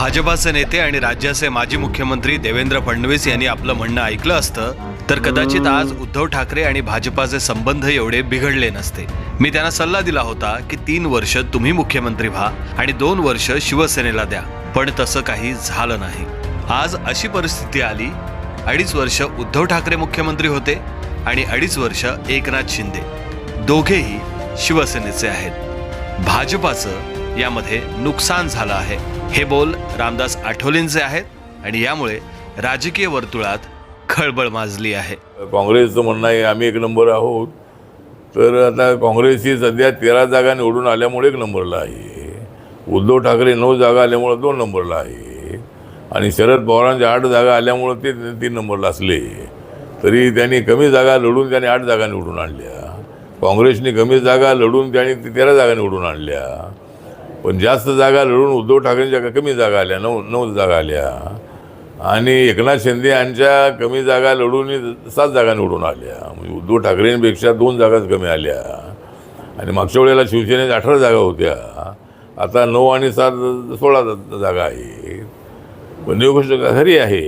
भाजपाचे नेते आणि राज्याचे माजी मुख्यमंत्री देवेंद्र फडणवीस यांनी आपलं म्हणणं ऐकलं असतं तर कदाचित आज उद्धव ठाकरे आणि भाजपाचे संबंध एवढे बिघडले नसते. मी त्यांना सल्ला दिला होता की तीन वर्ष तुम्ही मुख्यमंत्री व्हा आणि दोन वर्ष शिवसेनेला द्या पण तसं काही झालं नाही. आज अशी परिस्थिती आली अडीच वर्ष उद्धव ठाकरे मुख्यमंत्री होते आणि अडीच वर्ष एकनाथ शिंदे. दोघेही शिवसेनेचे आहेत. भाजपाचं यामध्ये नुकसान झालं आहे. हे बोल रामदास आठवलेंचे आहेत आणि यामुळे राजकीय वर्तुळात खळबळ माजली आहे. काँग्रेसचं म्हणणं आहे आम्ही एक नंबर आहोत. तर आता काँग्रेस ही सध्या तेरा जागा निवडून आल्यामुळे एक नंबरला आहे. उद्धव ठाकरे नऊ जागा आल्यामुळं दोन नंबरला आहे. आणि शरद पवारांच्या आठ जागा आल्यामुळं ते तीन नंबरला असले. तरी त्यांनी कमी जागा लढून त्यांनी आठ जागा निवडून आणल्या. काँग्रेसने कमी जागा लढून त्यांनी ते तेरा जागा निवडून आणल्या. पण जास्त जागा लढून उद्धव ठाकरेंच्या कमी जागा आल्या? नऊ नऊ जागा आल्या. आणि एकनाथ शिंदे यांच्या कमी जागा लढून सात जागा निवडून आल्या. म्हणजे उद्धव ठाकरेंपेक्षा दोन जागाच कमी आल्या. आणि मागच्या वेळेला शिवसेनेच्या अठरा जागा होत्या. आता नऊ आणि सात सोळा जागा आहे पण ही गोष्ट खरी आहे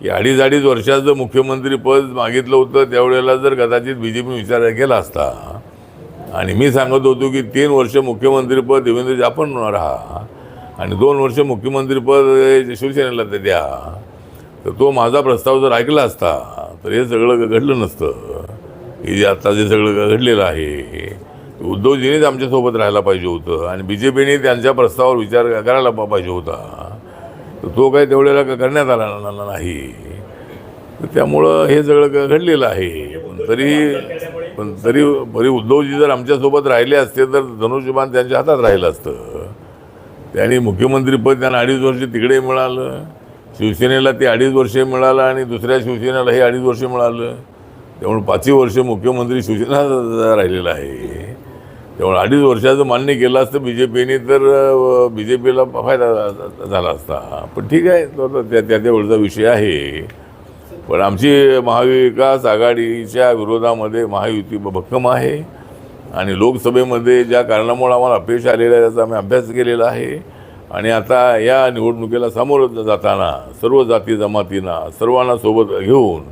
की अडीच अडीच वर्षाचं मुख्यमंत्रीपद मागितलं होतं त्यावेळेला जर कदाचित बी जे पी विचार केला असता आणि मी सांगत होतो की तीन वर्ष मुख्यमंत्रीपद देवेंद्र आपण राहा आणि दोन वर्ष मुख्यमंत्रीपद शिवसेनेला ते द्या. तर तो माझा प्रस्ताव जर ऐकला असता तर हे सगळं घडलं नसतं. हे जे आता जे सगळं घडलेलं आहे उद्धवजीनेच आमच्यासोबत राहायला पाहिजे होतं आणि बी जे पीने त्यांच्या प्रस्तावावर विचार करायला पाहिजे होता. तर तो काही तेवढ्याला करण्यात आला नाही. तर त्यामुळं हे सगळं घडलेलं आहे. पण तरी पण तरी बरी उद्धवजी जर आमच्यासोबत राहिले असते तर धनुष्यबाण त्यांच्या हातात राहिलं असतं. त्यांनी मुख्यमंत्रीपद त्यांना अडीच वर्ष तिकडे मिळालं शिवसेनेला ते अडीच वर्ष मिळालं आणि दुसऱ्या शिवसेनेला हे अडीच वर्ष मिळालं. त्यामुळे पाचही वर्ष मुख्यमंत्री शिवसेना राहिलेला आहे. त्यामुळे अडीच वर्षाचं मान्य केलं असतं बी जे पीने तर बी जे पीला फायदा झा- झाला असता. पण ठीक आहे तो त्या त्या त्यावेळचा विषय आहे. पण आमची महाविकास आघाडीच्या विरोधामध्ये महायुती भक्कम आहे. आणि लोकसभेमध्ये ज्या कारणामुळे आम्हाला अपयश आलेलं आहे त्याचा आम्ही अभ्यास केलेला आहे. आणि आता या निवडणुकीला सामोरं जाताना सर्व जाती जमातींना सर्वांना सोबत घेऊन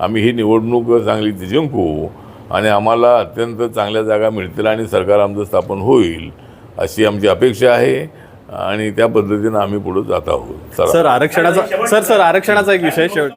आम्ही ही निवडणूक चांगली जिंकू आणि आम्हाला अत्यंत चांगल्या जागा मिळतील आणि सरकार आमचं स्थापन होईल अशी आमची अपेक्षा आहे. आणि त्या पद्धतीनं आम्ही पुढे जात आहोत. सर आरक्षणाचा सर सर आरक्षणाचा एक विषय शेवट